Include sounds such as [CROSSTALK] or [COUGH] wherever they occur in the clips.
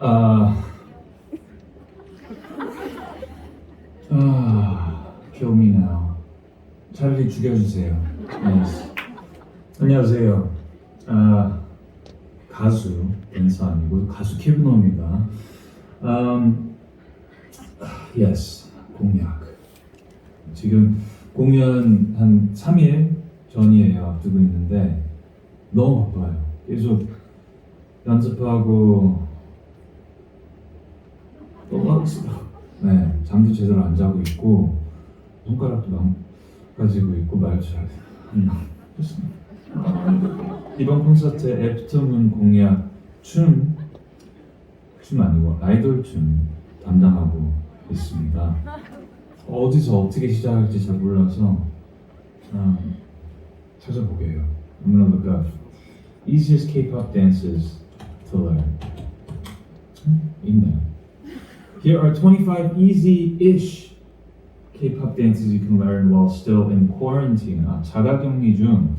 아, 아, now. 차라리 죽여주세요. Yes. 안녕하세요. 아, 가수 댄서 아니고 가수 키브노입니다. Um, yes, 공약. 지금 공연 한 3일 전이에요. 앞두고 있는데 너무 바빠요. 계속 연습하고 또 네, 잠도 제대로 안 자고 있고 손가락도 망가지고 있고 말도 잘안 나왔습니다. 이번 콘서트 애프터문 공약 춤, 춤 아니고 아이돌 춤 담당하고 있습니다. 어디서 어떻게 시작할지 잘 몰라서 음, 찾아보게요. I'm gonna look up easiest K-pop dances to learn. 음, 있네요. Here are 25 easy-ish K-pop dances you can learn while still in quarantine. 아, 자가 격리 중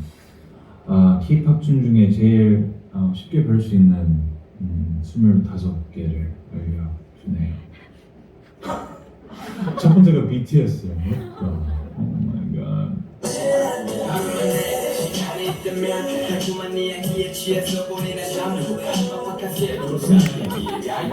아, K-pop 춤 중에 제일 어, 쉽게 배울 수 있는 음, 25개를 알려주네요. 첫 번째가 BTS예요. Oh my god. 네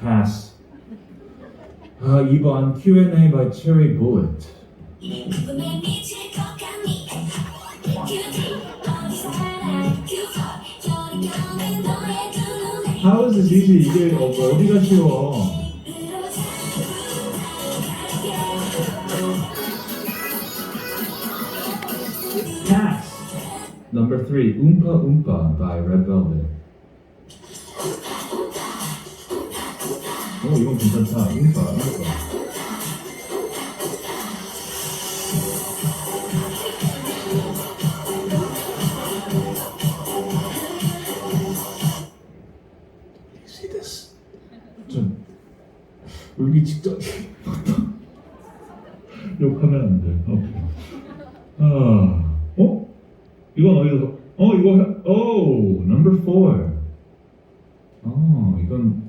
Pass. 아, 2번 Q&A by Cherry Bullet. This easy? 이게 어, 어디가 쉬워? Pass. Number three, Oompa Oompa by Red Velvet. 오, 이건 괜찮다. Oompa Oompa. 울기 직전. 욕하면 안 돼. 오케이. 아, 어? 이건 어디서? 어, 이거, 해- 오, number four. 어, 이건,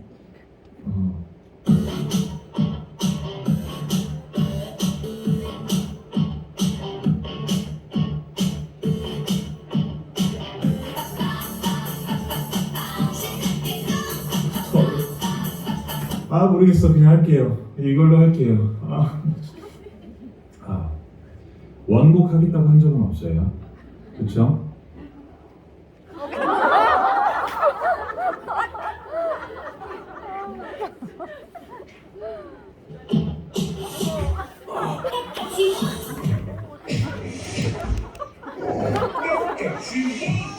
아, 모르겠어. 그냥 할게요. 이걸로 할게요. 아. 아. 원곡 하겠다고 한 적은 없어요. 그쵸? [LAUGHS]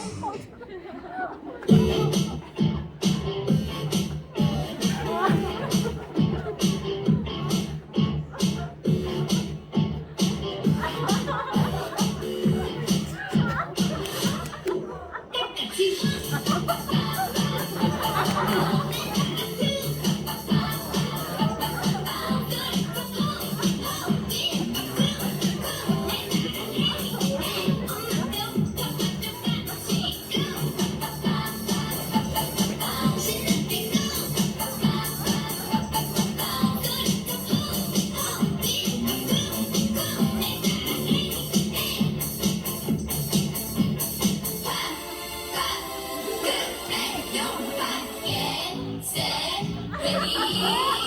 Oh!